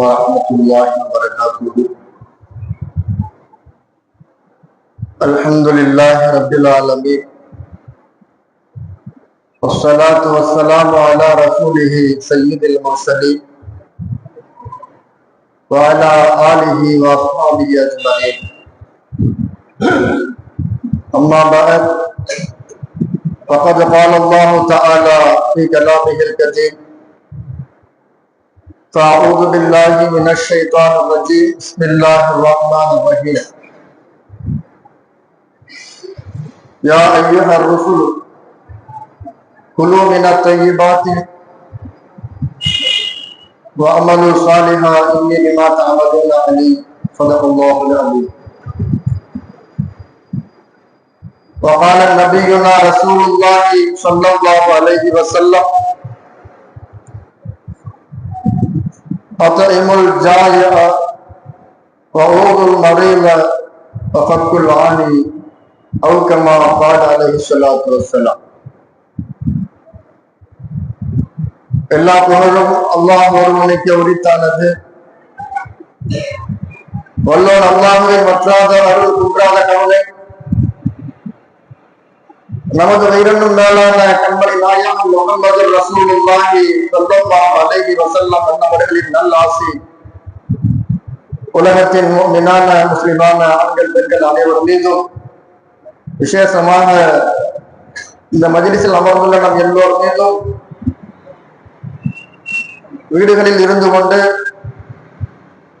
ورحمة الله وبركاته. الحمد لله رب العالمين. والصلاة والسلام على رسوله سيد المرسلين وعلى آله وأصحابه أجمعين. أما بعد فقد قال الله تعالى في كلامه الكريم فاعوذ باللہ من الشیطان الرجیم، بسم اللہ الرحمن الرحیم۔ یا ایہا الرسول کلو من الطیبات و امن صالحا، انی بما تعملون علی صدق اللہ العظیم۔ وقال نبینا رسول اللہ صلی اللہ علیہ وسلم أطعموا الجائع وعوضوا المريض وفكوا العاني أو كما قال عليه الصلاة والسلام எல்லா புகழும் அல்லாஹ் ஒருவனுக்கு உரித்தானது வல்லோன் அல்லாஹுவை மற்றாத அருள் குன்றாத கவலை நமது இரண்டும் மேலான கண்மணி நாயகம் முகமது ரசூலுல்லாஹி சல்லல்லாஹு அலைஹி வஸல்லம் அன்னவர்களின் நல்லாசி. உலகத்தின் மினான முஸ்லிமான ஆண்கள் பெண்கள் அனைவரும் மீதும் விசேஷமாக இந்த மஜிலிசில் அமர்ந்துள்ள நம் எல்லோர் மீதும் வீடுகளில் இருந்து கொண்டு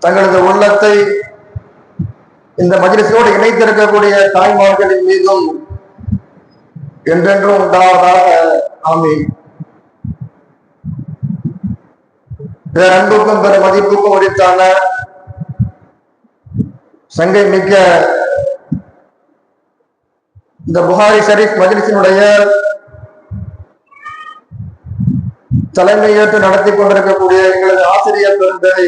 தங்களது உள்ளத்தை இந்த மஜிலிசோடு இணைத்திருக்கக்கூடிய தாய்மார்களின் மீதும் என்றென்றும் உண்டாவதாக ஆமி பேர் அன்புக்கும் பெரு மதிப்புக்கும் உரித்தான சங்கை மிக்க இந்த புகாரி ஷரீப் மஜிலிசினுடைய தலைமையேற்று நடத்தி கொண்டிருக்கக்கூடிய எங்களது ஆசிரியர் பெருந்தரை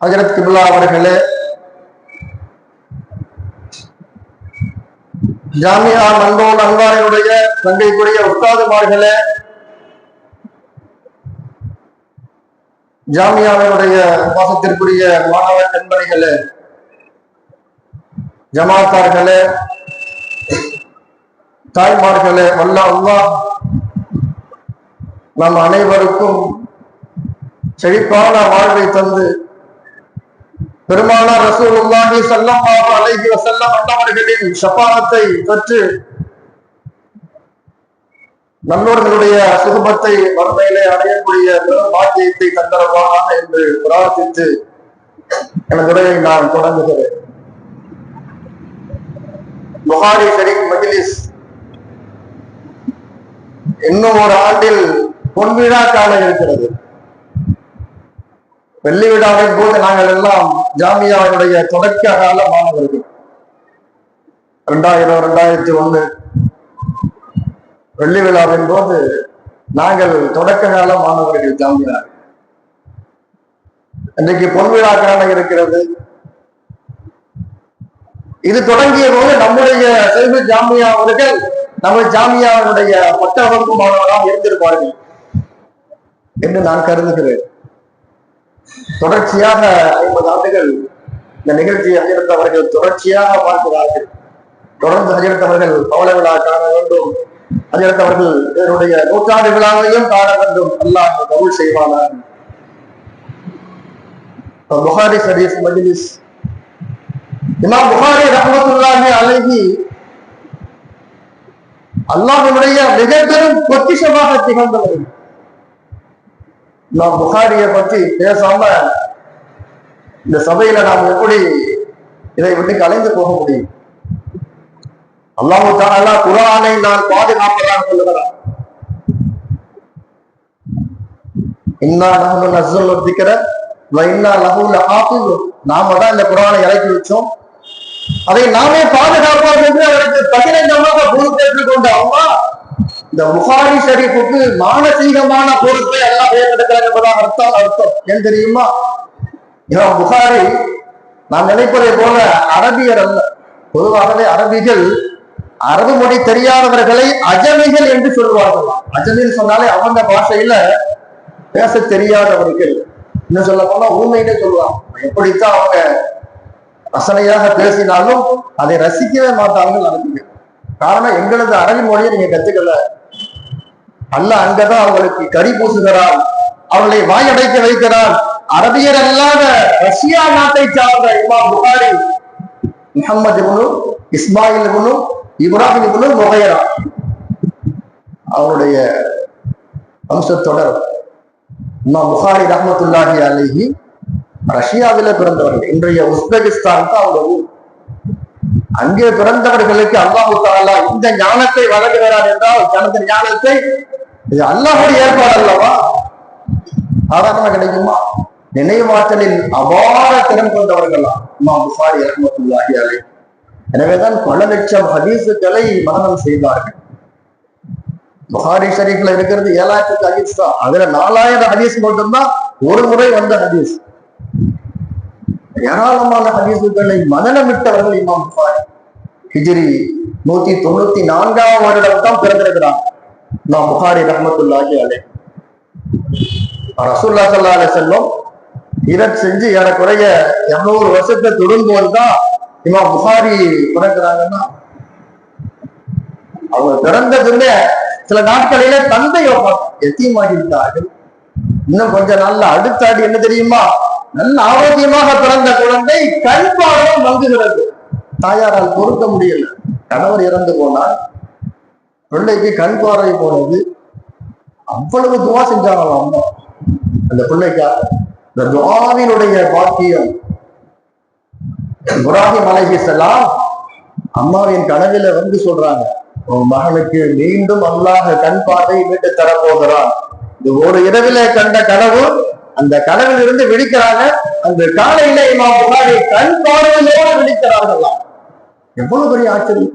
ஹஜரத் கிபுல்லா அவர்களே ஜாமியா நண்போன் அன்வாரினுடைய தங்கைக்குரிய உஸ்தாதுமார்களே ஜாமியாவினுடைய வாசத்திற்குரிய மாணவ நண்பர்களே ஜமாத்தார்களே தாய்மார்களே வல்ல அல்லா நம் அனைவருக்கும் செழிப்பான வாழ்வை தந்து பெருமானார் ரசூலுல்லாஹி ஸல்லல்லாஹு அலைஹி வஸல்லம் அன்னவர்களின் ஷஃபாஅத்தை பெற்று நல்லோர்களுடைய சுகபத்தை வறுமையிலே அடையக்கூடிய பெரும் பாக்கியத்தை தந்தரவாக என்று பிரார்த்தித்து எனது உரையை நான் தொடங்குகிறேன். புகாரி ஷரீப் மஜ்லிஸ் இன்னும் ஒரு ஆண்டில் பொன்விழா காலம் இருக்கிறது. வெள்ளி விழாவின் போது நாங்கள் எல்லாம் ஜாமியாவினுடைய தொடக்க கால மாணவர்கள் ரெண்டாயிரம் ரெண்டாயிரத்தி ஒண்ணு வெள்ளி விழாவின் போது நாங்கள் தொடக்க கால மாணவர்கள் ஜாமியார் இன்றைக்கு பொன்விழா காண இருக்கிறது. இது தொடங்கிய போது நம்முடைய செல்வி ஜாமியா அவர்கள் நம்ம ஜாமியாவினுடைய பட்ட வகுப்பு மாணவராக இருந்திருப்பார்கள் என்று நான் கருதுகிறேன். தொடர்ச்சியாக ஐம்பது ஆண்டுகள் இந்த நிகழ்ச்சியை அஜிரத்தவர்கள் தொடர்ச்சியாக பார்க்கிறார்கள். தொடர்ந்து அஜிரத்தவர்கள் பவள விழா காண வேண்டும். அஜிரத்தவர்கள் இதனுடைய நூற்றாண்டு விழாவையும் காண வேண்டும். அல்லாஹ் கவுல் செய்வானார் புகாரி ஷரீஃப் மஜ்லிஸ். இமாம் புகாரி ரஹமத்துல்லாஹி அலைஹி அல்லாஹ்வுடைய மிக பெரும் பொக்கிஷமாக திகழ்ந்தவர்கள் நான் புகாரிய பற்றி பேசாம இந்த சபையில நாம் எப்படி இதை விட்டு கலைந்து போக முடியும்? அல்லாஹு தானா குரானை நான் பாதுகாப்பதான் சொல்லுகிறான். இன்னா நகமு நசல் ஒத்திக்கிற இன்னா லகுல லஹாஃபிஸ். நாம தான் இந்த குரானை இறக்கி வச்சோம். அதை நாமே பாதுகாப்போம் என்று அவருக்கு பகிரங்கமாக பொறுப்பேற்றுக் கொண்ட அம்மா இந்த புகாரி ஷரீஃபுக்கு மானசீகமான பொறுப்பை எல்லாம் ஏற்றெடுக்கிறார் என்பதான் அர்த்தம் அர்த்தம். ஏன் தெரியுமா? இவன் புகாரி நாம் நினைப்பதை போல அரபியர் அல்ல. பொதுவாகவே அரபிகள் அரபு மொழி தெரியாதவர்களை அஜமிகள் என்று சொல்வார்களாம் அஜமின்னு சொன்னாலே அவங்க பாஷையில பேச தெரியாதவர்கள். இன்னும் சொல்ல போனா ஊமைன்னே சொல்லுவாங்க. எப்படித்தான் அவங்க ரசனையாக பேசினாலும் அதை ரசிக்கவே மாட்டாங்கன்னு நடக்குது காரணம் எங்களது அரபி மொழியை நீங்க கத்துக்கல. அல்ல அங்கதான் அவங்களுக்கு கறி பூசுகிறான் அவர்களை வாயடைக்க வைக்கிறான். அரபியர் அல்லாத ரஷ்யா நாட்டை சார்ந்த இமாம் புகாரி முகமது இபுனு இஸ்மாயில் இபுனு இப்ராஹிம் இபுனு முகையரா அவருடைய வம்சத்தொடர். இமாம் புகாரி ரஹமத்துல்லாஹி அலிஹி ரஷ்யாவில பிறந்தவர்கள். இன்றைய உஸ்பெகிஸ்தான் தான் அவங்க ஊர். அங்கே பிறந்தவர்களுக்கு அல்லாஹு தாலா இந்த ஞானத்தை வழங்குகிறார் என்றால் தனது ஞானத்தை இது அல்லாஹுடைய ஏற்பாடு அல்லவா சாதாரணமா கிடைக்குமா? நினைவாற்றலில் அபார திறன் கொண்டவர்களா? அம்மா புகாரி ரஹமத்துல்லாஹி அலை எனவேதான் பல லட்சம் ஹதீசுகளை மனநம் செய்தார்கள். புகாரி ஷரீஃப்ல இருக்கிறது ஏழாயிரத்துக்கு ஹதீஸ் தான். அதுல நாலாயிரம் ஹதீஸ் மட்டும்தான் ஒரு முறை வந்த ஹதீஸ். ஏராளமான ஹதீசுகளை மனநமிட்டவர்கள் இமாம் புகாரி. ஹிஜிரி நூத்தி தொண்ணூத்தி நான்காம் வருடம் தான் பிறந்திருக்கிறான் நான் புகாரி ரஹமத்துல்லாஹி அலை ரசூல்லா சல்லா அலி செல்லம் இரட் செஞ்சு ஏறக்குறைய இருநூறு வருஷத்தை தொடும்போது தான் இமா புகாரி பிறக்கிறாங்கன்னா அவங்க பிறந்ததுமே சில நாட்களிலே தந்தை எத்தியமாகிவிட்டார்கள் இன்னும் கொஞ்ச நாள்ல அடுத்த ஆடி என்ன தெரியுமா? நல்ல ஆரோக்கியமாக பிறந்த குழந்தை கண் பார்வை மங்குகிறது தாயாரால் பொறுக்க முடியல. கணவர் இறந்து போனார். பிள்ளைக்கு கண் பார்வை போனது அவ்வளவு துவா செஞ்சாங்களாம் அம்மா? அந்த பிள்ளைக்கா இந்த துவாவினுடைய பாக்கியம். இப்ராஹிம் செல்லா அம்மாவின் கனவில வந்து சொல்றாங்க உன் மகனுக்கு மீண்டும் அல்லாஹ் கண் பார்வை மீட்டு தரப்போகிறான். இது ஒரு இரவில கண்ட கனவு. அந்த கனவில் இருந்து விழிக்கிறாங்க. அந்த காலையில இமாம் கண் பார்வையோடு விழிக்கிறார்களாம். எவ்வளவு பெரிய ஆச்சரியம்.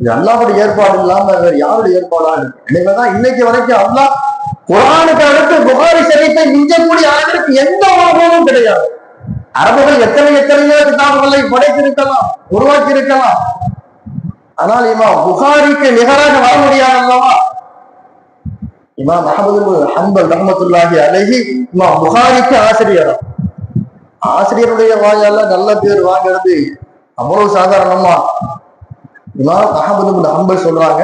இது அல்லாவுடைய ஏற்பாடு இல்லாம வேற யாருடைய ஏற்பாடா இருக்கு எனவேதான் இன்னைக்கு வரைக்கும் அல்லா குரானுக்கு அடுத்து புகாரி ஷரீஃபை மிஞ்சக்கூடிய அளவிற்கு எந்த உலகமும் கிடையாது. அரபுகள் எத்தனை எத்தனையோ கிதாபுகளை படைத்திருக்கலாம் உருவாக்கி இருக்கலாம் ஆனால் இமாம் புகாரிக்கு நிகராக வர முடியாது அல்லவா? இமாம் அகமது ஹம்பல் ரஹமத்துல்லாஹி அழகி இமாம் புகாரிக்கு ஆசிரியரா. ஆசிரியருடைய வாயால நல்ல பேர் வாங்கிறது அவ்வளவு சாதாரணமா. இமாம் அகமது ஹம்பல் சொல்றாங்க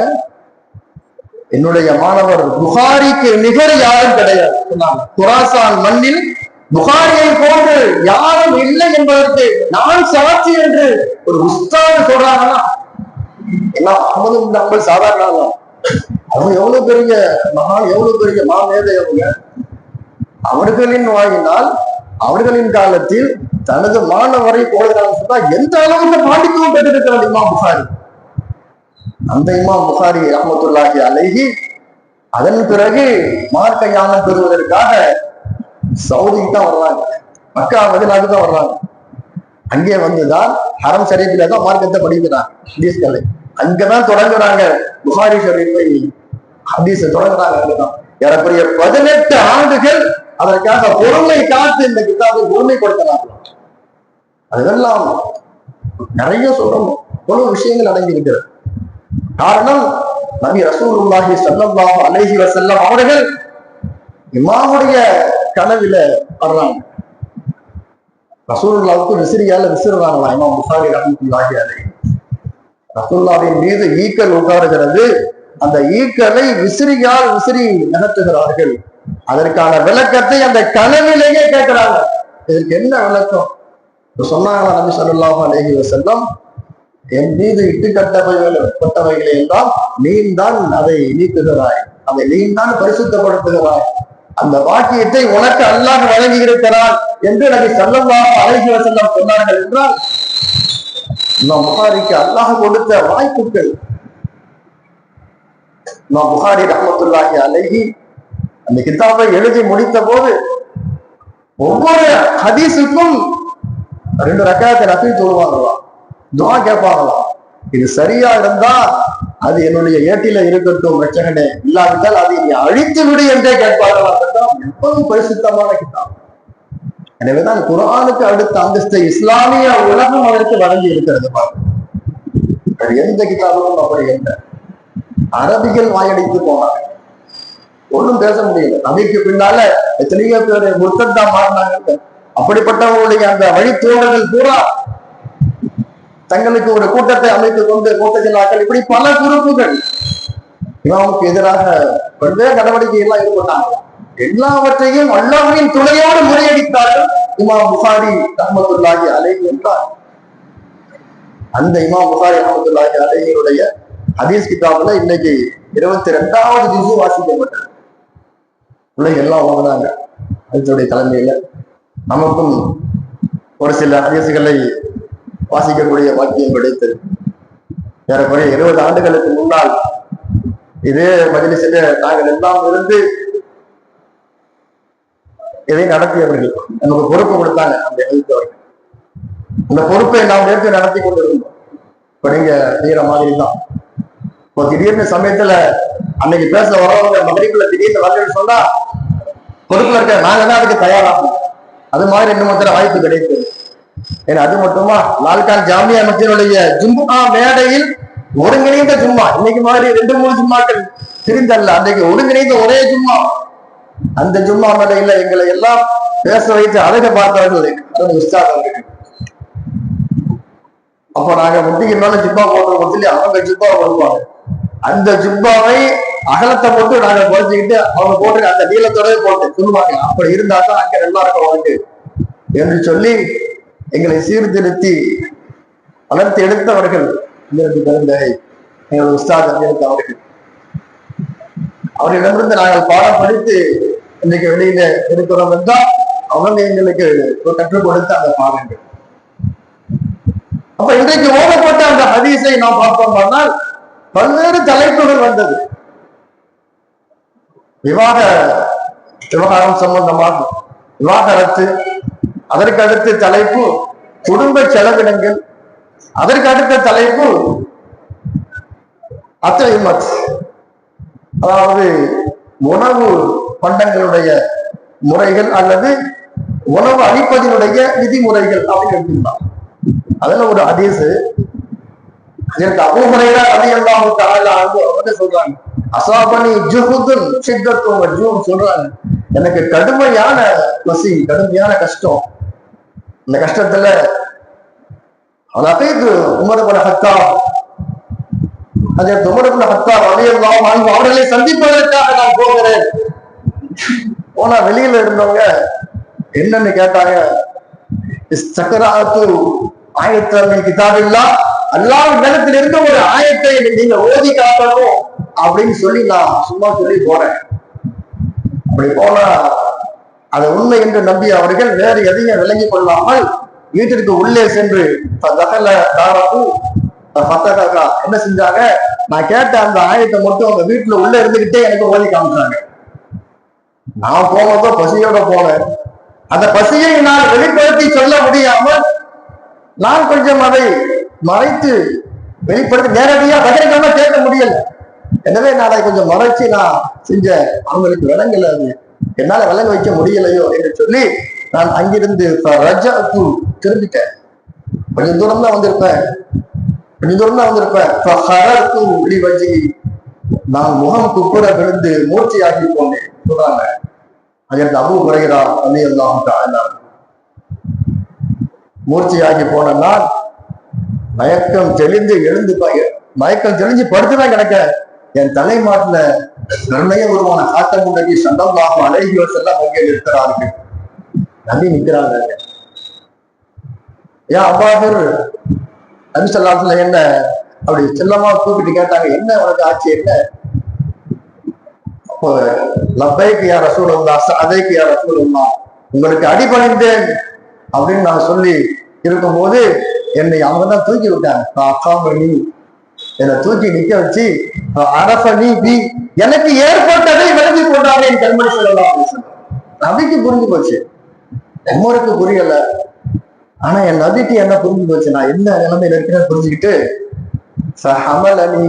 என்னுடைய மாணவர் புகாரிக்கு நிகர் யாரும் கிடையாது. குராசான் மண்ணில் புகாரியை போன்று யாரும் இல்லை என்பதற்கு நான் சாட்சி என்று ஒரு உஸ்தாது சொல்றாங்கன்னா ஏன்னா அகமது ஹம்பல் சாதாரண அவன் அவங்க எவ்வளவு பெரிய மகான் எவ்வளவு பெரிய மாமேதை அவங்க? அவர்களின் வாயினால் அவர்களின் காலத்தில் தனது மாணவரை போடுகிறாங்க சொன்னா எந்த அளவுக்கு பாண்டித்துவம் பெற்றிருக்கிறார் இமாம் புகாரி? அந்த இமாம் புகாரி ரஹமத்துல்லாஹி அலைஹி அதன் பிறகு மார்க்க ஞானம் பெறுவதற்காக சவுதிக்கு தான் வர்றாங்க. மக்கா மதினாக்கு தான் வர்றாங்க. அங்கே வந்துதான் ஹரம் ஷரீஃபில தான் மார்க்கத்தை படிக்கிறாங்க ஹதீஸ்களை. அங்கதான் தொடங்குறாங்க புகாரி ஷரீஃபை. ஹதீஸை தொடங்குறாங்க அங்கதான். ஏறக்குறைய பதினெட்டு ஆண்டுகள் அதற்காக பொறுமை காத்து இந்த கிதாபை பொறுமைப்படுத்தினாங்க அதெல்லாம் நிறைய சொல்லணும் பல விஷயங்கள் அடங்கி இருக்கிறது காரணம் நபி ரசூலுல்லாஹி சல்லாஹ் அலைஹி வசல்லம் அவர்கள் இமாவுடைய கனவில வர்றாங்க. ரசூலுல்லாவுக்கு விசிறியால விசிறுறாங்களா? இமாம் புசாரி ரஹமத்துல்லாஹி அலை ரசூல்லாவின் மீது ஈக்கள் உட்காருகிறது அந்த ஈக்களை விசிறியால் விசிறி நகர்த்துகிறார்கள். அதற்கான விளக்கத்தை அந்த கனவிலேயே கேட்கிறாங்க. இதற்கு என்ன விளக்கம்? சொன்னாங்களா நபி ஸல்லல்லாஹு அலஹி வசல்லம் என் மீது இட்டு கட்டவைகள் பட்டவைகளை எல்லாம் நீந்தான் அதை நீக்குகிறாய். அதை நீந்தான் பரிசுத்தப்படுத்துகிறாய். அந்த வாக்கியத்தை உனக்கு அல்லாஹ் வழங்கி இருக்கிறார் என்று நபி ஸல்லல்லாஹு அலைஹி செல்லம் சொன்னார்கள் என்றால் இமாம் புகாரிக்கு அல்லாஹ் கொடுத்த வாய்ப்புகள். இமாம் புகாரி ரஹமத்துல்லாஹி அலைஹி அந்த கிதாபை எழுதி முடித்த போது ஒவ்வொரு ஹதீஸுக்கும் ரெண்டு ரக்காயத்தை நபி சொல்லுவாங்களாம். துவா கேட்பாங்களாம். இது சரியா இருந்தா அது என்னுடைய ஏட்டில இருக்கட்டும் ரச்சகனே இல்லாவிட்டால் அதை நீ அழித்து விடு என்றே கேட்பார்களா. எப்பவும் பரிசுத்தமான கிதாப். எனவேதான் குரானுக்கு அடுத்த அந்தஸ்தை இஸ்லாமிய உலகம் அதற்கு வழங்கி இருக்கிறது பாருங்க. எந்த கிதாபும் அப்படி இல்லை. அரபிகள் வாயடித்து போனாங்க. ஒண்ணும் பேச முடியல. நபிக்கு பின்னால எத்தனையோ பேர் முத்தத்தான் மாறினாங்க. அப்படிப்பட்டவங்களுடைய அந்த வழித்தோழர்கள் பூரா தங்களுக்கு ஒரு கூட்டத்தை அமைத்துக் கொண்டு மூத்தஜலாக்கள் இப்படி பல குரூப்புகள் இமாமுக்கு எதிராக பல்வேறு நடவடிக்கை எல்லாம் ஈடுபட்டாங்க. எல்லாவற்றையும் அல்லாஹ்வின் துணையோடு முறையடித்தார்கள் இமாம் புகாரி ரஹமத்துல்லாஹி அலை என்றார். அந்த இமாம் புகாரி ரஹமத்துல்லாஹி அலைஹியுடைய ஹதீஸ் கிதாபுல இன்னைக்கு இருபத்தி ரெண்டாவது திசு வாசிக்கப்பட்டது. பிள்ளைங்க எல்லாம் வாங்கினாங்க அதனுடைய தலைமையில நமக்கும் ஒரு சில ஹதீசுகளை வாசிக்கக்கூடிய வாக்கியம் கிடைத்தது ஏறக்குறைய இருபது ஆண்டுகளுக்கு முன்னால் இதே மஜிலிசில நாங்கள் எல்லாம் இருந்து இதை நடத்தியவர்கள். நமக்கு பொறுப்பு கொடுத்தாங்க அந்த எழுத்தவர்கள் அந்த பொறுப்பை நாம் நேற்று நடத்தி கொண்டிருந்தோம். இப்ப நீங்க செய்யற மாதிரி தான் இப்போ திடீர்னு சமயத்துல அன்னைக்கு பேச வரவங்க மதுரைக்குள்ள திடீர்னு வரலன்னு சொன்னா பொறுப்புல இருக்க நாங்க தான் அதுக்கு தயாராகணும். அது மாதிரி இன்னும் வாய்ப்பு கிடைத்தது அது மட்டுமா? லால்கான் ஜாமியா மத்தியனுடைய ஜும்மா மேடையில் ஒருங்கிணைந்த ஜும்மா இன்னைக்கு மாதிரி ரெண்டு மூணு ஜும்மாக்கள் தெரிந்தல்ல. அன்றைக்கு ஒருங்கிணைந்த ஒரே ஜும்மா அந்த ஜும்மா மேடையில எங்களை எல்லாம் பேச வைத்து அழக பார்த்தவர்கள் அது உஸ்தாத் அவர்கள். அப்ப நாங்க முட்டிக்கு மேல ஜிப்பா போடுறோம் சொல்லி அவங்க ஜிப்பா கொடுப்பாங்க அந்த ஜிப்பாவை அகலத்தை போட்டு நாங்க குறைச்சிக்கிட்டு அவங்க போட்டு அந்த நீளத்தோட போட்டு சொல்லுவாங்க. அப்படி இருந்தா தான் அங்க நல்லா இருக்கும் உனக்கு. என்று சொல்லி எங்களை சீர்திருத்தி வளர்த்து எடுத்தவர்கள் எங்களுக்கு எங்கள் உஸ்தாத் அமீரத் அவர்கள். அவர்களிடமிருந்து நாங்கள் பாடம் படித்து இன்னைக்கு வெளியில இருக்கிறோம் என்றால் அவங்க எங்களுக்கு கற்றுக் கொடுத்த அந்த பாடங்கள். அப்ப இன்றைக்கு ஓடப்பட்ட அந்த ஹதீஸை நாம் பார்த்தோம்னால் பல்வேறு தலைப்புகள் வந்தது. விவாக விவகாரம் சம்பந்தமாக விவாகரத்து அதற்கு அடுத்த தலைப்பு குடும்ப செலவினங்கள். அதற்கு அடுத்த தலைப்பு அத்தைமத் அதாவது உணவு பண்டங்களுடைய முறைகள் அல்லது உணவு அளிப்பதனுடைய விதிமுறைகள் அப்படின்னு எடுத்துக்கலாம். அதுல ஒரு அதிசு இதற்கு அபூஹரைரா ரலியல்லாஹு தஆலா அவங்க சொல்றாங்க. அசாபனி ஜுகுதுன் சித்தத்துவம் வஜூம் சொல்றாங்க. எனக்கு கடுமையான பசி கடுமையான கஷ்டம். இந்த கஷ்டத்துல அலகைத்து உமர் இப்னு அதற்கு உமர் இப்னு ஹத்தாப் ரலியல்லாஹு அவர்களை சந்திப்பதற்காக நான் போகிறேன். போனா வெளியில இருந்தவங்க என்னன்னு கேட்டாங்க சக்கராத்து ஆயத்தமின் கிதாபில்லா? அல்லாஹ் இடத்துல இருந்த ஒரு ஆயத்தை நீங்க ஓதி காட்டணும். அப்படின்னு சொல்லி நான் சும்மா சொல்லி போறேன். அப்படி போனா அது உண்மை என்று நம்பி அவர்கள் வேறு எதையும் விளங்கிக் கொள்ளாமல் வீட்டிற்கு உள்ளே சென்று என்ன செஞ்சாங்க? நான் கேட்ட அந்த ஆயத்தை மட்டும் அவங்க வீட்டுல உள்ள இருந்துகிட்டே எனக்கு ஓதி காமிச்சாங்க நான் போனதோ பசியோட போனேன். அந்த பசியை நான் வெளிப்படுத்தி சொல்ல முடியாமல் நான் கொஞ்சம் அதை மறைத்து வெளிப்படுத்தி நேரடியா பகிரங்கமா கேட்க முடியல. எனவே நான் அதை கொஞ்சம் மறைச்சு நான் செஞ்ச அவங்களுக்கு விளங்கல அது. என்னால விளங்க வைக்க முடியலையோ என்று சொல்லி நான் அங்கிருந்து ரஜாத்து திரும்பிட்டேன். கொஞ்சம் தூரம் தான் வந்திருப்பேன். கொஞ்சம் தூரம் தான் வந்திருப்பேன் நான் முகம் குப்புற விழுந்து மூர்ச்சியாகி போனேன். சொல்றாங்க. அங்கிருந்து அபு குறைகிறா அலி அல்லாஹ் மூர்ச்சியாகி போன நான் மயக்கம் தெளிந்து எழுந்து மயக்கம் தெளிஞ்சு படுத்துதான் கிடக்க என் தலைமாட்டுல நன்மைய உருவான காட்டம் முன்னாடி சண்டமாக அழகியோர் செல்லம் அங்கே நிற்கிறார்கள். நம்பி நிற்கிறாங்க ஏன் அப்பா பேர் நபிசல்லாத்துல என்ன அப்படி செல்லமா கூப்பிட்டு கேட்டாங்க என்ன உனக்கு ஆட்சி என்ன? அப்போ லப்பைக்கு யார் ரசூல் உண்டா அதைக்கு யார் ரசூல் உண்டா உங்களுக்கு அடிபணிந்தேன். அப்படின்னு நான் சொல்லி இருக்கும்போது என்னை அவங்க தான் தூக்கி விட்டாங்க. அக்காமணி என்னை தூக்கி நிக்க வச்சு அரச நீ பி எனக்கு ஏற்பட்டதை விலகி கொண்டாங்க என் கண்மணி சொல்லலாம் நபிக்கு புரிஞ்சு போச்சு. உமருக்கு புரியல. ஆனா என் நபிக்கு என்ன புரிஞ்சு போச்சு? நான் என்ன நிலைமையில இருக்கிறேன்னு புரிஞ்சுக்கிட்டு சஹமலனி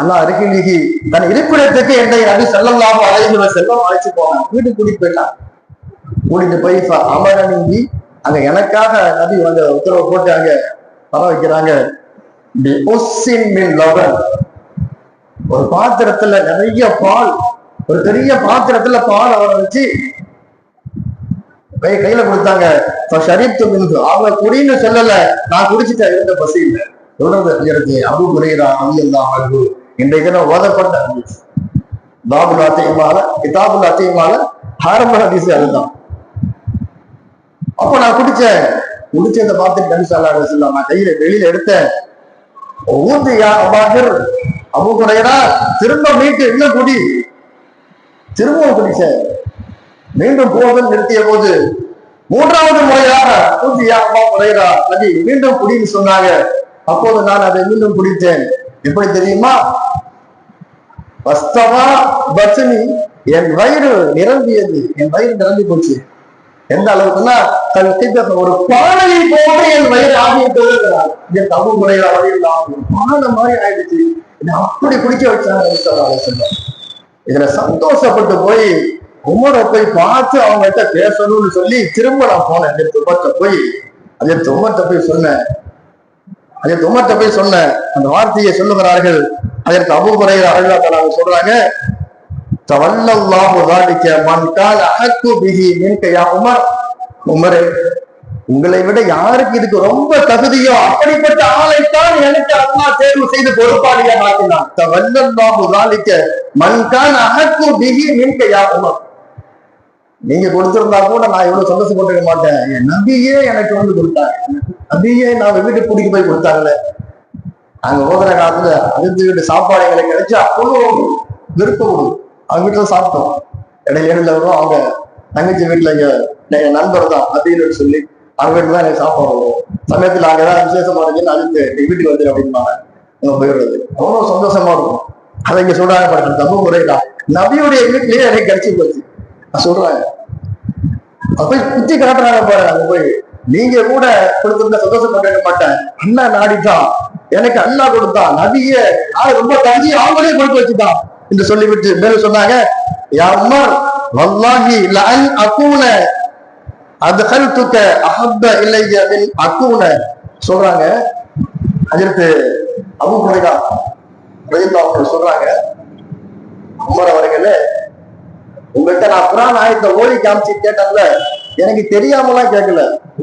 அல்லாஹ் அருகிலிகி தன் இருப்பிடத்துக்கு என்னை நபி செல்லலாம் அழைந்து செல்லம் அழைச்சு போனான். வீட்டுக்கு கூட்டிட்டு போயிட்டான். கூட்டிட்டு போய் அமரணிங்கி அங்க எனக்காக நபி வந்து உத்தரவு போட்டு அங்க வர வைக்கிறாங்க ஒரு பாத்திரத்துல நிறைய பால் ஒரு பெரிய பாத்திரத்துல பால் அவரை வச்சு கை கையில கொடுத்தாங்க. ஷரீப்து மின்ஹு. அவங்க குடின்னு சொல்லல. நான் குடிச்சிட்டேன் இருந்த பசி இல்லை. தொடர்ந்து எனக்கு அபு குறைரா அபி அல்லா அபு இன்றைக்கு நான் ஓதப்பட்ட ஹதீஸ். பாபுல் அத்தையுமால கிதாபுல் அத்தையுமால ஹாரம்ப ஹதீஸ் அதுதான். அப்ப நான் குடிச்சேன். குடிச்சதை பார்த்துட்டு நபிசல்லா அலிஸ்லாம் நான் கையில வெளியில எடுத்தேன். ஊத்து யா அபாகர் அபு குறைரா திரும்ப மீட்டு இன்னும் குடி? திரும்பவும் குடிச்சேன் மீண்டும் போதல் நிறுத்திய போது மூன்றாவது முறையாக ஊத்து யா அபா குறைரா நபி மீண்டும் குடின்னு சொன்னாங்க. அப்போது நான் அதை மீண்டும் குடித்தேன். எப்படி தெரியுமா? வஸ்தவா பச்சனி என் வயிறு நிரம்பியது. என் வயிறு நிரம்பி போச்சு எந்த அளவுக்குன்னா தன் கிட்ட ஒரு பானையை போன்ற என் வயிறு ஆகிவிட்டது என் தபு முறையில வழியில் பானை மாதிரி ஆயிடுச்சு. என்னை அப்படி குடிக்க வச்சாங்க இதுல சந்தோஷப்பட்டு போய் உமரை போய் பார்த்து அவங்ககிட்ட பேசணும்னு சொல்லி திரும்ப நான் போனேன். அந்த துமத்தை போய் அதே துமத்தை போய் சொன்னேன். அதே துமத்தை போய் சொன்னேன். அந்த வார்த்தையை சொல்லுகிறார்கள். அதற்கு அபுகுறையில் அழுகாத்தலாங்க சொல்றாங்க தவல்லாஹு தாலிக்க மன்கால் அஹக்கு பிஹி மின்கையா உமர். உமரே உங்களை விட யாருக்கு இதுக்கு ரொம்ப தகுதியோ அப்படிப்பட்ட ஆளைத்தான் எனக்கு அண்ணா தேர்வு செய்து பொறுப்பாளியாக்கினான் தவல்லாஹு தாலிக்க மன்கான் அஹக்கு பிஹி மின்கையா உமர். நீங்க கொடுத்திருந்தா கூட நான் எவ்வளவு சந்தோஷப்பட்டுக்க மாட்டேன். என் நம்பியே எனக்கு வந்து கொடுத்தாங்க நம்பியே நான் வீட்டுக்கு கூட்டிட்டு போய் கொடுத்தாங்களே அங்க ஓதுற காலத்துல அருந்து வீட்டு சாப்பாடு எங்களை கிடைச்சா அவ்வளோ விருப்பம் அவங்க வீட்டுல சாப்பிட்டோம். இடையில இடையில வரும் அவங்க தங்கச்சி வீட்டுல இங்க எங்க நண்பர் தான் அப்படின்னு சொல்லி அவங்க வீட்டுல தான் எனக்கு சாப்பாடு வரும். சமயத்துல அங்க ஏதாவது விசேஷமா இருக்குன்னு அதுக்கு எங்கள் வீட்டுக்கு வந்துரு அப்படின்பாங்க அங்க போயிடுறது. அவ்வளவு சந்தோஷமா இருக்கும். அதை இங்க சொல்றாங்க பாருங்க தப்பு முறைதான். நபியுடைய வீட்லயே எனக்கு கிடைச்சி போச்சு. நான் சொல்றாங்க அப்ப குத்தி காட்டுறாங்க பாரு அங்க போய். நீங்க கூட கொடுத்திருந்த சந்தோஷப்பட்டிருக்க மாட்டேன் அண்ணா நாடிதான். எனக்கு அண்ணா கொடுத்தான். நபியே ரொம்ப தங்கி அவங்களே கொடுத்து வச்சுதான் என்று சொல்லிவிட்டு மேலும் சொன்னாங்க யா வல்லாஹி லஅன் அகூன அத்ஹல்துக அஹப்ப இலைய அகூன. சொல்றாங்க. அதற்கு அபு ஹுரைரா ரலியல்லாஹு சொல்றாங்க உமர் அவர்களே உங்கள்கிட்ட நான் குரான் ஆயத்தை ஓடி காமிச்சு கேட்டதுல எனக்கு தெரியாமலாம் கேட்கல.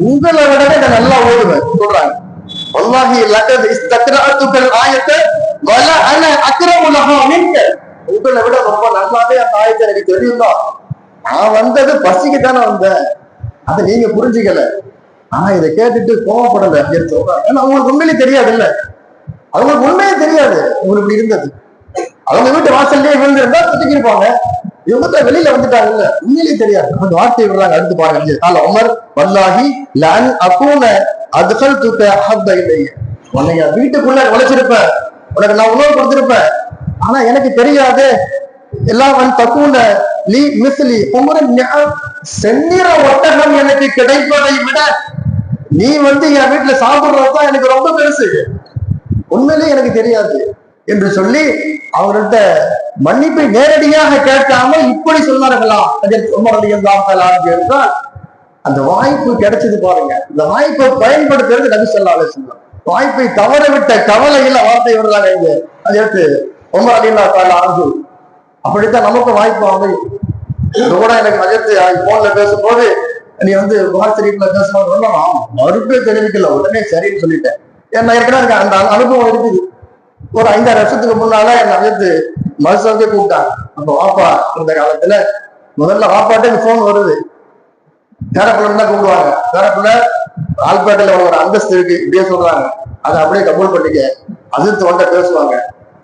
உங்களை விடவே நான் நல்லா ஓடுவேன் சொல்றாங்க. வல்லாஹி லக்கத் இஸ்தக்ரஅத்துக்கல் ஆயத்தை வல அன அக்ரமு மின்க. உங்களை விட ரொம்ப நல்லாவே அந்த ஆயத்தை எனக்கு தெரியும் தான் நான் வந்தது பசிக்கு தானே வந்தேன். அதை நீங்க புரிஞ்சுக்கல. ஆனா இதை கேட்டுட்டு கோவப்படல. அப்படின்னு சொல்றாங்க ஏன்னா அவங்களுக்கு உண்மையிலே தெரியாது இல்ல அவங்களுக்கு உண்மையே தெரியாது. உங்களுக்கு இப்படி இருந்தது. அவங்க வீட்டு வாசல்லே விழுந்திருந்தா சுத்திக்கிருப்பாங்க இவங்க வெளியில வந்துட்டாங்க இல்ல தெரியாது. அந்த வார்த்தையை விடுறாங்க. அடுத்து பாருங்க. கால உமர் வல்லாஹி லன் அகூன அதுகள் தூக்க அஹப்ப இல்லையே உன்னை வீட்டுக்குள்ள உழைச்சிருப்பேன் உனக்கு நான் உணவு கொடுத்திருப்பேன். ஆனா எனக்கு தெரியாது. எல்லாம் தக்குன லீ மிஸ்லி செந்நிற ஒட்டகம் எனக்கு கிடைப்பதை விட நீ வந்து என் வீட்டுல சாப்பிடுறதுதான் எனக்கு ரொம்ப பெருசு. உண்மையிலே எனக்கு தெரியாது. என்று சொல்லி அவர்கிட்ட மன்னிப்பை நேரடியாக கேட்காம இப்படி சொன்னார்களாம் என்றால் அந்த வாய்ப்பு கிடைச்சது பாருங்க. இந்த வாய்ப்பை பயன்படுத்துறது நபி சொல்லா சொன்னார் வாய்ப்பை தவறவிட்ட கவலையில வார்த்தை வருதாங்க இங்க அதை எடுத்து உமர் அலில்லா தாலா ஆகு அப்படித்தான் நமக்கு வாய்ப்பு அமையும் இது கூட எனக்கு நகர்த்து போன்ல பேசும்போது நீ வந்து புகார் ஷரீஃப்ல பேசும்போது மறுப்பே தெரிவிக்கல. உடனே சரின்னு சொல்லிட்டேன். என்ன ஏற்கனவே அந்த அனுபவம் இருக்குது. ஒரு ஐந்தாறு வருஷத்துக்கு முன்னால என் அஜத்து மருத்துவத்தை கூப்பிட்டாங்க. அப்ப வாப்பா இந்த காலத்துல முதல்ல வாப்பாட்டே போன் வருது. பேரப்பிள்ளை தான் கூப்பிடுவாங்க. பேரப்பிள்ளை ஆல்பேட்டையில ஒரு அந்தஸ்து இருக்கு இப்படியே சொல்றாங்க. அதை அப்படியே கபூல் பண்ணிக்க. அஜித் ஒன்றை பேசுவாங்க.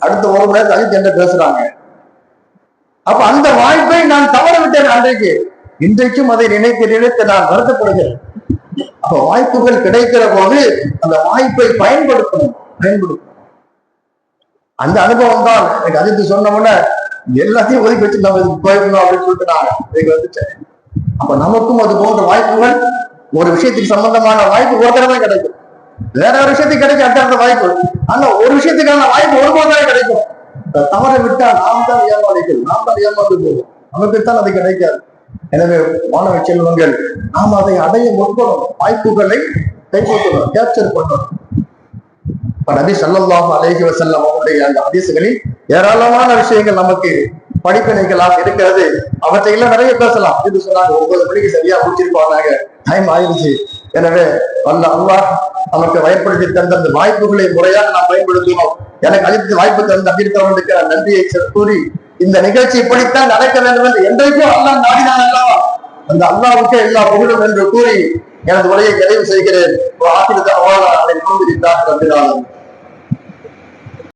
அடுத்த ஒரு மணி நேரத்தில் அஜித் பேசுறாங்க. அப்ப அந்த வாய்ப்பை நான் தவற விட்டேன் அன்றைக்கு. இன்றைக்கும் அதை நினைத்து நினைத்து நான் வருத்தப்படுகிறேன். அப்ப வாய்ப்புகள் கிடைக்கிற போது அந்த வாய்ப்பை பயன்படுத்தணும் பயன்படுத்தணும். அந்த அனுபவம் தான் எனக்கு அஜித் சொன்ன உடனே எல்லாத்தையும் ஒதுக்கி வச்சு நம்ம இதுக்கு போயிருந்தோம் அப்படின்னு சொல்லிட்டு நான் இதுக்கு வந்துட்டேன். அப்ப நமக்கும் அது போன்ற வாய்ப்புகள் ஒரு விஷயத்துக்கு சம்பந்தமான வாய்ப்பு ஒரு தடவை கிடைக்கும். வேற ஒரு விஷயத்துக்கு கிடைக்கும் அடுத்த வாய்ப்பு. ஆனா ஒரு விஷயத்துக்கான வாய்ப்பு ஒரு போது தான் கிடைக்கும். அதை தவற விட்டா நாம் தான் ஏமாளிகள் நாம் தான் ஏமாந்து போவோம். நமக்கு தான் அது கிடைக்காது. எனவே மாணவ செல்வங்கள் நாம் அதை அடைய முற்படும் வாய்ப்புகளை கைப்பற்றணும் கேப்சர் பண்ணணும். நபி ஸல்லல்லாஹு அலேஹி வஸல்லம் அவருடைய அந்த ஹதீஸ்களில் ஏராளமான விஷயங்கள் நமக்கு படிப்பினைகளாக இருக்கிறது. அவற்றை எல்லாம் நிறைய பேசலாம். என்று சொன்னாங்க. ஒன்பது மணிக்கு சரியா முடிச்சிருப்பாங்க. டைம் ஆயிருச்சு எனவே வல்ல அல்லாஹ் நமக்கு பயன்படுத்தி தந்த அந்த வாய்ப்புகளை முறையாக நாம் பயன்படுத்தினோம் எனக்கு அளித்த வாய்ப்பு தந்த அப்படின்றவர்களுக்கு நன்றியை கூறி இந்த நிகழ்ச்சி இப்படித்தான் நடக்க வேண்டும் என்று என்றைக்கும் அல்லாஹ் நாடினான் அல்லவா? அந்த அல்லாவுக்கு எல்லா புகழும் என்று கூறி எனது உரையை நிறைவு செய்கிறேன். ஆசிரியர் அவாலா அதை நோம்பிரித்தார் தந்திராளன்